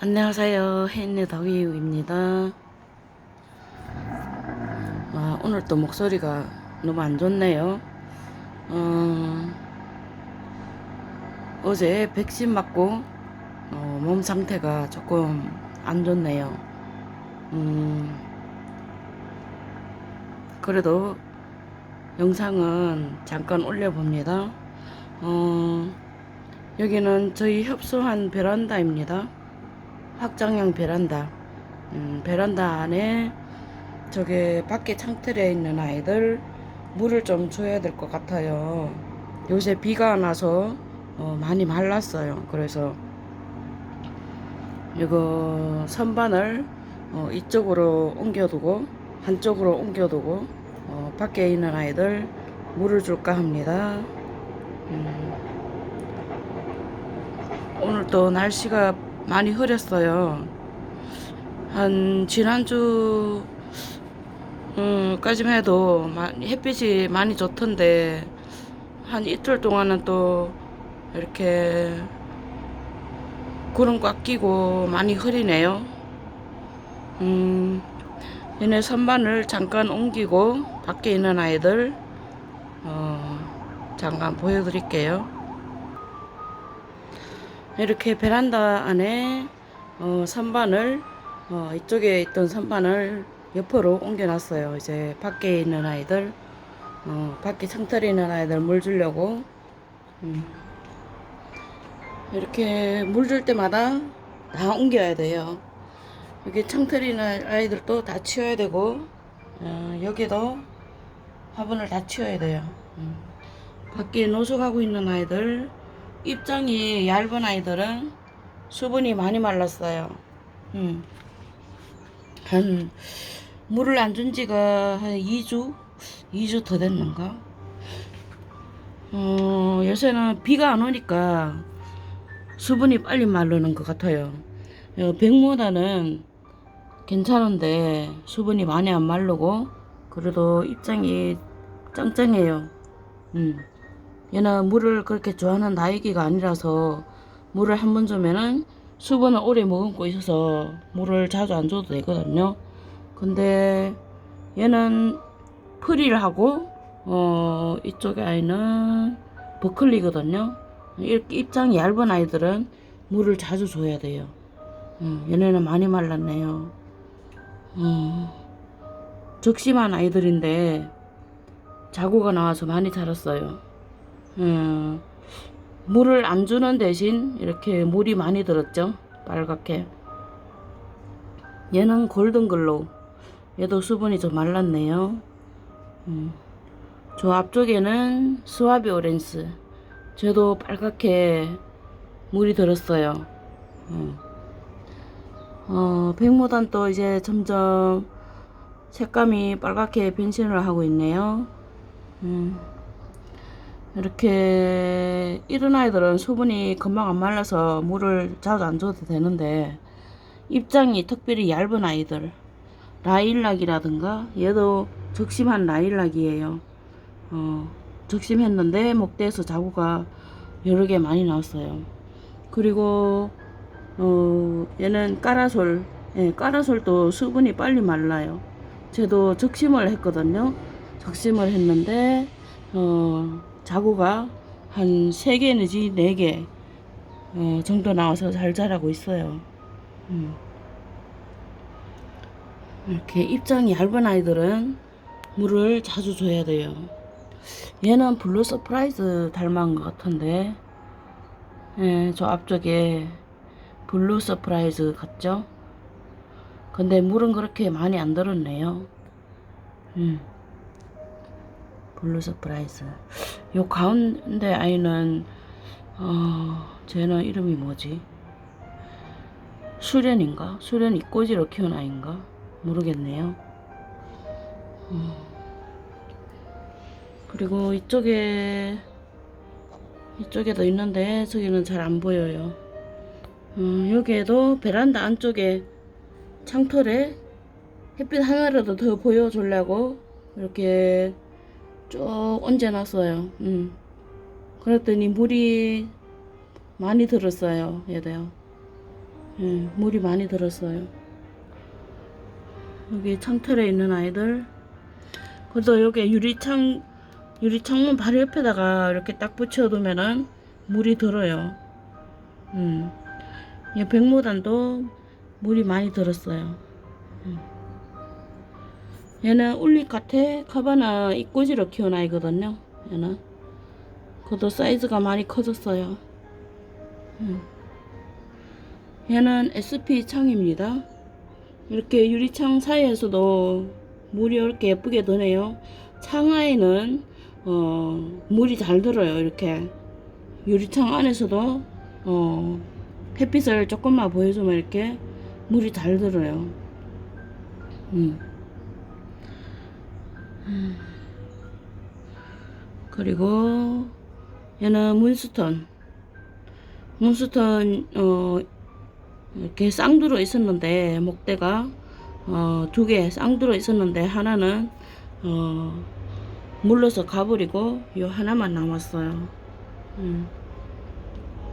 안녕하세요. 햇네 덕이유입니다. 아, 오늘 또 목소리가 너무 안 좋네요. 어, 어제 백신 맞고 어, 몸 상태가 조금 안 좋네요. 음, 그래도 영상은 잠깐 올려봅니다. 어, 여기는 저희 협소한 베란다입니다. 확장형 베란다. 음, 베란다 안에 저게 밖에 창틀에 있는 아이들 물을 좀 줘야 될 것 같아요. 요새 비가 나서 어, 많이 말랐어요. 그래서 이거 선반을 어, 이쪽으로 옮겨두고 한쪽으로 옮겨두고 어, 밖에 있는 아이들 물을 줄까 합니다. 음, 오늘 또 날씨가 많이 흐렸어요. 한 지난주 음, 까지만 해도 마- 햇빛이 많이 좋던데 한 이틀 동안은 또 이렇게 구름 꽉 끼고 많이 흐리네요. 음, 얘네 선반을 잠깐 옮기고 밖에 있는 아이들 어, 잠깐 보여드릴게요. 이렇게 베란다 안에 어, 선반을 어, 이쪽에 있던 선반을 옆으로 옮겨놨어요. 이제 밖에 있는 아이들, 어, 밖에 창틀에 있는 아이들 물 주려고 음. 이렇게 물 줄 때마다 다 옮겨야 돼요. 여기 창틀에 있는 아이들도 다 치워야 되고 어, 여기도 화분을 다 치워야 돼요. 음. 밖에 노숙하고 있는 아이들 입장이 얇은 아이들은 수분이 많이 말랐어요. 음. 한 물을 안 준 지가 한 2주? 2주 더 됐는가? 어, 요새는 비가 안 오니까 수분이 빨리 마르는 것 같아요. 어, 백모다는 괜찮은데 수분이 많이 안 마르고 그래도 입장이 짱짱해요. 음. 얘는 물을 그렇게 좋아하는 나이기가 아니라서 물을 한 번 주면은 수분을 오래 머금고 있어서 물을 자주 안 줘도 되거든요. 근데 얘는 프리를 하고 어 이쪽에 아이는 버클리거든요. 이렇게 입장이 얇은 아이들은 물을 자주 줘야 돼요. 음, 얘네는 많이 말랐네요. 어, 적심한 아이들인데 자고가 나와서 많이 자랐어요. 음, 물을 안 주는 대신 이렇게 물이 많이 들었죠. 빨갛게. 얘는 골든글로우. 얘도 수분이 좀 말랐네요. 음. 저 앞쪽에는 스와비 오렌스. 쟤도 빨갛게 물이 들었어요. 음. 어, 백모단도 이제 점점 색감이 빨갛게 변신을 하고 있네요. 음. 이렇게 이런 아이들은 수분이 금방 안 말라서 물을 자주 안 줘도 되는데 입장이 특별히 얇은 아이들 라일락이라든가 얘도 적심한 라일락이에요. 어, 적심했는데 목대에서 자구가 여러 개 많이 나왔어요. 그리고 어, 얘는 까라솔 예, 까라솔도 수분이 빨리 말라요. 쟤도 적심을 했거든요. 적심을 했는데 어, 자구가 한 3개 내지 4개 어, 정도 나와서 잘 자라고 있어요. 음. 이렇게 입장이 얇은 아이들은 물을 자주 줘야 돼요. 얘는 블루 서프라이즈 닮은 것 같은데, 예, 저 앞쪽에 블루 서프라이즈 같죠? 근데 물은 그렇게 많이 안 들었네요. 음. 블루 서프라이즈. 요 가운데 아이는 어, 쟤는 이름이 뭐지? 수련인가? 수련 이 꼬지로 키운 아이인가? 모르겠네요. 음. 그리고 이쪽에 이쪽에도 있는데 저기는 잘 안 보여요. 음, 여기에도 베란다 안쪽에 창틀에 햇빛 하나라도 더 보여주려고 이렇게 쭉 얹어놨어요. 음. 그랬더니 물이 많이 들었어요. 얘도요. 예, 물이 많이 들었어요. 여기 창틀에 있는 아이들. 그래도 여기 유리창, 유리창문 바로 옆에다가 이렇게 딱 붙여두면은 물이 들어요. 음. 이 백모단도 물이 많이 들었어요. 음. 얘는 울리카테 카바나 이꼬지로 키운 아이거든요. 얘는. 그것도 사이즈가 많이 커졌어요. 음. 얘는 SP 창입니다. 이렇게 유리창 사이에서도 물이 이렇게 예쁘게 드네요. 창하에는 어, 물이 잘 들어요. 이렇게 유리창 안에서도 어, 햇빛을 조금만 보여주면 이렇게 물이 잘 들어요. 음. 음. 그리고 얘는 문스턴. 문스턴 어 이렇게 쌍두로 있었는데 목대가 어, 두 개 쌍두로 있었는데 하나는 어, 물러서 가버리고 요 하나만 남았어요. 음.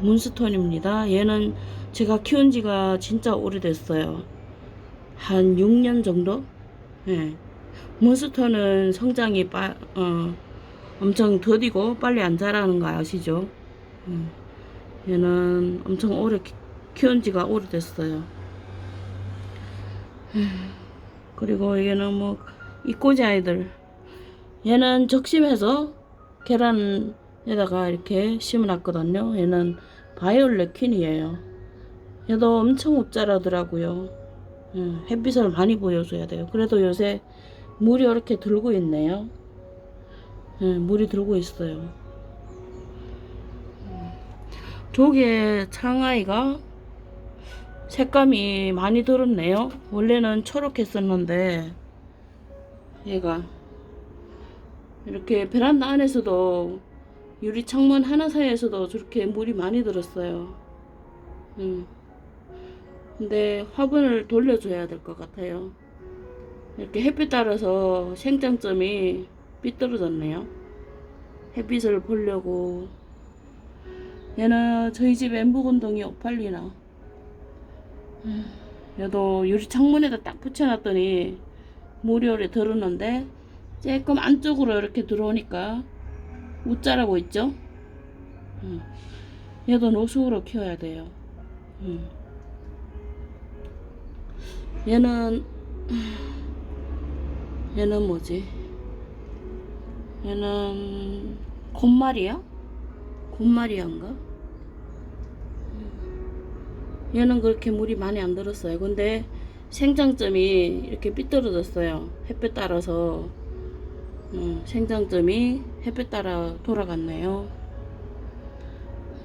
문스톤입니다. 얘는 제가 키운 지가 진짜 오래됐어요. 한 6년 정도? 예. 문스톤은 성장이 빠, 어, 엄청 더디고 빨리 안 자라는 거 아시죠? 음. 얘는 엄청 오래 키- 키운 지가 오래됐어요. 음, 그리고 얘는 뭐 이꼬지 아이들. 얘는 적심해서 계란에다가 이렇게 심어놨거든요. 얘는 바이올렛 퀸이에요. 얘도 엄청 못 자라더라고요. 음, 햇빛을 많이 보여줘야 돼요. 그래도 요새 물이 이렇게 들고 있네요. 예, 물이 들고 있어요. 조개 창아이가 색감이 많이 들었네요. 원래는 초록했었는데 얘가 이렇게 베란다 안에서도 유리 창문 하나 사이에서도 저렇게 물이 많이 들었어요. 음. 근데 화분을 돌려줘야 될 것 같아요. 이렇게 햇빛 따라서 생장점이 삐뚤어졌네요. 햇빛을 보려고. 얘는 저희 집 엠부곤동이 오팔리나. 음, 얘도 유리 창문에다 딱 붙여놨더니 물이 오래 들었는데 조금 안쪽으로 이렇게 들어오니까 못 자라고 있죠? 음, 얘도 노숙으로 키워야 돼요. 음. 얘는 얘는 뭐지 얘는 곰마리야? 곰마리안가? 얘는 그렇게 물이 많이 안 들었어요. 근데 생장점이 이렇게 삐뚤어졌어요. 햇볕 따라서 음, 생장점이 햇볕 따라 돌아갔네요.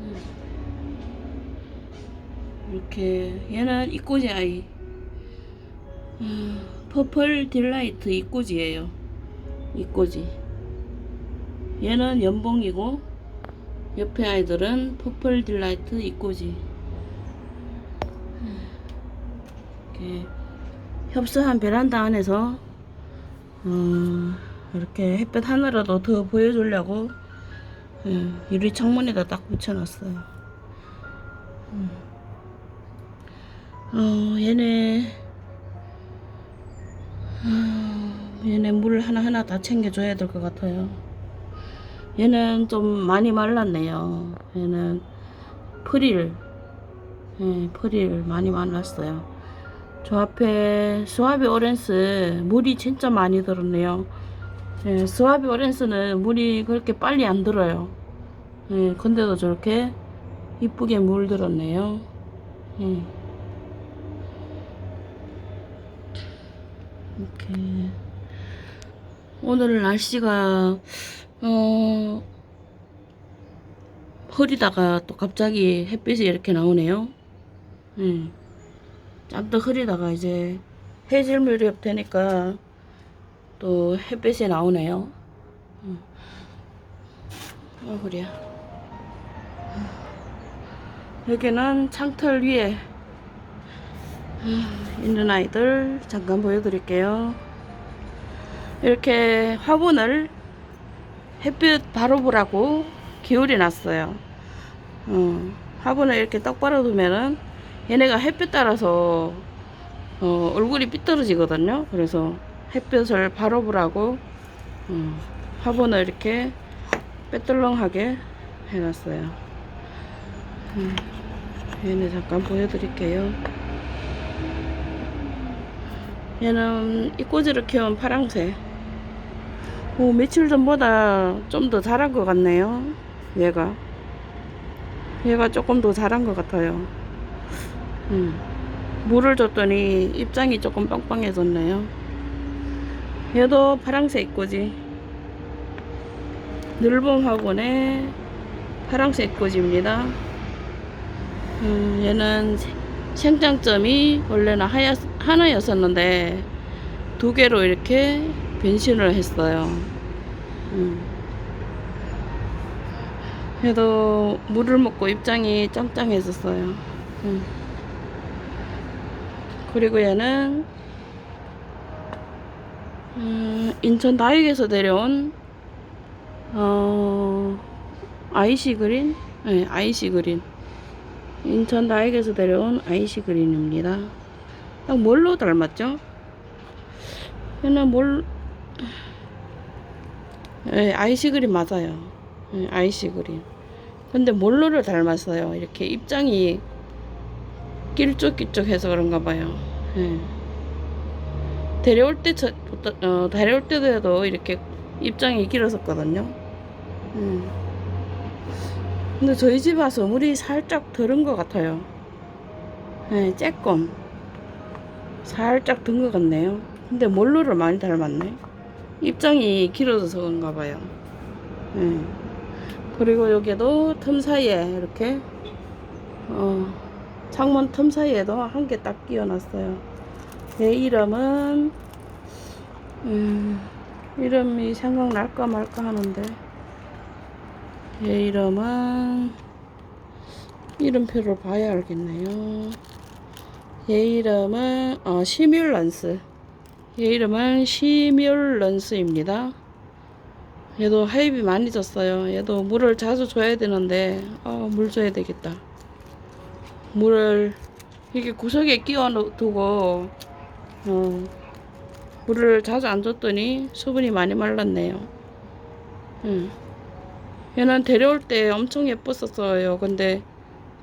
음. 이렇게 얘는 이꼬지 아이 음, 퍼플 딜라이트 이꼬지예요. 이꼬지 얘는 연봉이고 옆에 아이들은 퍼플 딜라이트 이꼬지 이렇게 협소한 베란다 안에서 어, 이렇게 햇볕 하늘라도 더 보여주려고 예, 유리 창문에다 딱 붙여놨어요. 음. 어, 얘네 어, 얘네 물 하나하나 다 챙겨줘야 될 것 같아요. 얘는 좀 많이 말랐네요. 얘는 프릴, 예, 프릴 많이 말랐어요. 저 앞에 스와비 오렌스 물이 진짜 많이 들었네요. 예, 스와비 오렌스는 물이 그렇게 빨리 안 들어요. 예, 근데도 저렇게 이쁘게 물 들었네요. 예. 이렇게 오늘 날씨가 어 흐리다가 또 갑자기 햇빛이 이렇게 나오네요. 예. 짬더 흐리다가 이제 해질 무렵 되니까 또 햇빛이 나오네요. 음. 어, 그래야. 여기는 창틀 위에 음, 있는 아이들 잠깐 보여드릴게요. 이렇게 화분을 햇빛 바로 보라고 기울여 놨어요. 어, 화분을 이렇게 똑바로 두면은 얘네가 햇볕 따라서 어, 얼굴이 삐뚤어지거든요. 그래서 햇볕을 바로 보라고 어, 화분을 이렇게 빼뚤렁하게 해놨어요. 음, 얘네 잠깐 보여드릴게요. 얘는 이 꼬지를 키운 파랑새. 오, 며칠 전보다 좀 더 자란 것 같네요. 얘가. 얘가 조금 더 자란 것 같아요. 음. 물을 줬더니 입장이 조금 빵빵해졌네요. 얘도 파랑새 이꼬지. 화분의 파랑새 이꼬지입니다. 음, 얘는 생- 생장점이 원래는 하야, 하나였었는데 두 개로 이렇게 변신을 했어요. 음. 얘도 물을 먹고 입장이 짱짱해졌어요. 음. 그리고 얘는 음, 인천 다육에서 데려온 어, 아이시 그린? 네, 아이시 그린. 인천 다육에서 데려온 아이시 그린입니다. 딱 뭘로 닮았죠? 얘는 뭘, 네, 아이시 그린 맞아요. 네, 아이시 그린. 근데 뭘로를 닮았어요. 이렇게 입장이 길쭉길쭉해서 그런가 봐요. 예. 데려올 때, 저, 어, 데려올 때도 이렇게 입장이 길었었거든요. 음. 근데 저희 집 와서 물이 살짝 덜은 것 같아요. 예, 쬐끔. 살짝 든 것 같네요. 근데 몰루를 많이 닮았네. 입장이 길어져서 그런가 봐요. 예. 그리고 여기도 틈 사이에 이렇게, 어, 창문 틈 사이에도 한 개 딱 끼워놨어요. 내 이름은 음, 이름이 생각날까 말까 하는데 얘 이름은 이름표를 봐야 알겠네요. 얘 이름은 어, 시뮬런스. 얘 이름은 시뮬런스입니다. 얘도 하입이 많이 졌어요. 얘도 물을 자주 줘야 되는데 어, 물 줘야 되겠다. 물을 이렇게 구석에 끼워 두고 어, 물을 자주 안 줬더니 수분이 많이 말랐네요. 응. 얘는 데려올 때 엄청 예뻤었어요. 근데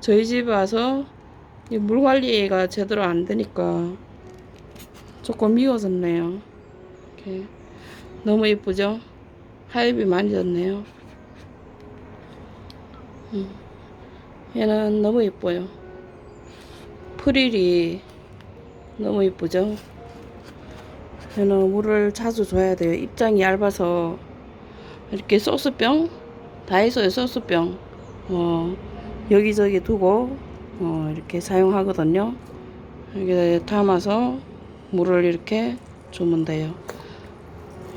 저희 집 와서 이 물 관리가 제대로 안 되니까 조금 미워졌네요. 이렇게 너무 예쁘죠? 하엽이 많이 졌네요. 응. 얘는 너무 예뻐요. 프릴이 너무 이쁘죠? 얘는 물을 자주 줘야 돼요. 입장이 얇아서 이렇게 소스병, 다이소의 소스병 어, 여기저기 두고 어, 이렇게 사용하거든요. 여기에 담아서 물을 이렇게 주면 돼요.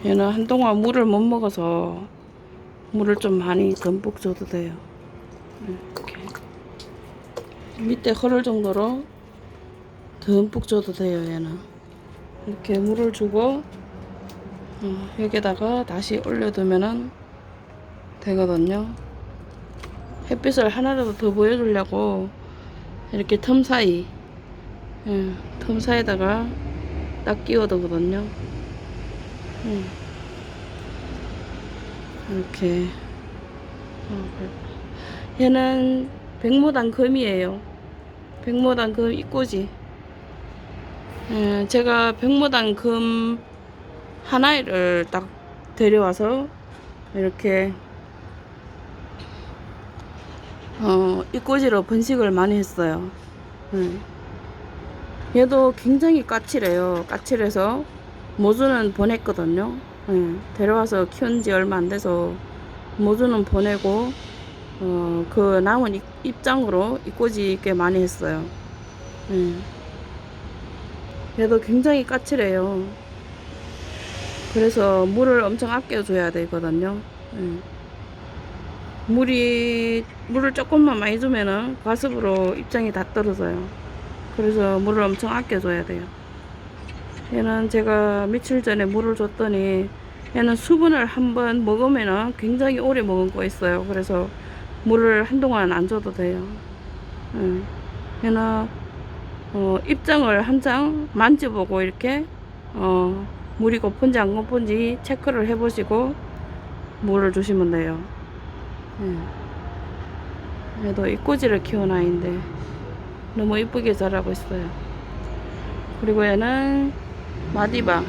얘는 한동안 물을 못 먹어서 물을 좀 많이 듬뿍 줘도 돼요. 이렇게 밑에 흐를 정도로 듬뿍 줘도 돼요 얘는 이렇게 물을 주고 어, 여기다가 다시 올려두면은 되거든요 햇빛을 하나라도 더 보여주려고 이렇게 틈 사이 예, 틈 사이에다가 딱 끼워두거든요. 음. 이렇게. 어, 얘는 백모단 금이에요. 백모단 금 이꼬지. 예, 제가 백모단 금 하나를 딱 데려와서 이렇게 어, 이꼬지로 번식을 많이 했어요. 예. 얘도 굉장히 까칠해요. 까칠해서 모주는 보냈거든요. 예. 데려와서 키운 지 얼마 안 돼서 모주는 보내고 어, 그 남은 입- 입장으로 이꼬지 꽤 많이 했어요. 예. 얘도 굉장히 까칠해요. 그래서 물을 엄청 아껴줘야 되거든요. 예. 물이 물을 조금만 많이 주면은 과습으로 입장이 다 떨어져요. 그래서 물을 엄청 아껴줘야 돼요. 얘는 제가 며칠 전에 물을 줬더니 얘는 수분을 한번 먹으면은 굉장히 오래 머금고 있어요. 그래서 물을 한동안 안 줘도 돼요. 예. 얘는 어, 입장을 한장 만져보고 이렇게 어, 물이 고픈지 안 고픈지 체크를 해보시고 물을 주시면 돼요. 예. 얘도 입꼬지를 키운 아이인데 너무 이쁘게 자라고 있어요. 그리고 얘는 마디바.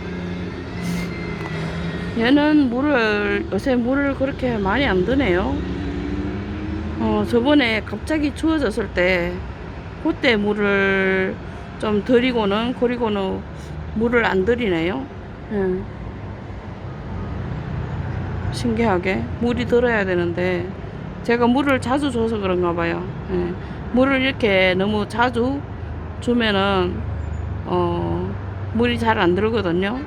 얘는 물을 요새 물을 그렇게 많이 안 드네요. 어, 저번에 갑자기 추워졌을 때 그때 물을 좀 들이고는 그리고는 물을 안 들이네요. 예. 신기하게 물이 들어야 되는데 제가 물을 자주 줘서 그런가 봐요. 예. 물을 이렇게 너무 자주 주면은 어, 물이 잘 안 들거든요.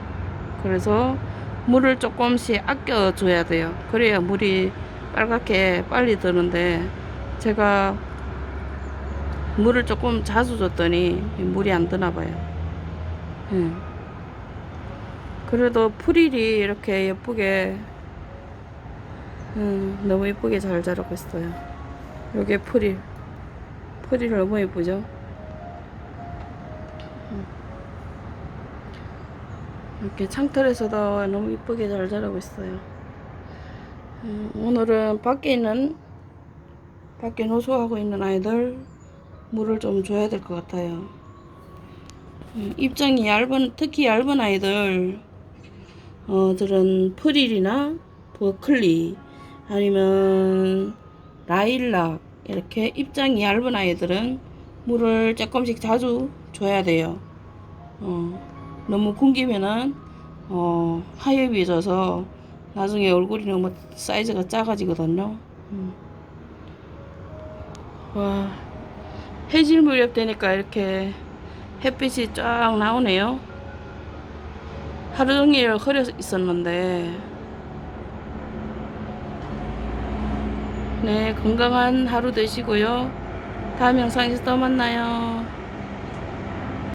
그래서 물을 조금씩 아껴 줘야 돼요. 그래야 물이 빨갛게 빨리 드는데 제가 물을 조금 자주 줬더니 물이 안 드나 봐요. 예. 그래도 풀일이 이렇게 예쁘게 음, 너무 예쁘게 잘 자라고 있어요. 요게 풀일. 풀일 너무 예쁘죠? 음. 이렇게 창틀에서도 너무 예쁘게 잘 자라고 있어요. 음, 오늘은 밖에 있는 밖에 노소하고 있는 아이들 물을 좀 줘야 될 것 같아요. 음, 입장이 얇은 특히 얇은 아이들 어, 들은 프릴이나 버클리 아니면 라일락 이렇게 입장이 얇은 아이들은 물을 조금씩 자주 줘야 돼요. 어, 너무 굶기면은 어, 하엽이 져서 나중에 얼굴이 너무 사이즈가 작아지거든요. 음. 와 해질 무렵 되니까 이렇게 햇빛이 쫙 나오네요. 하루 종일 흐려 있었는데 네 건강한 하루 되시고요. 다음 영상에서 또 만나요.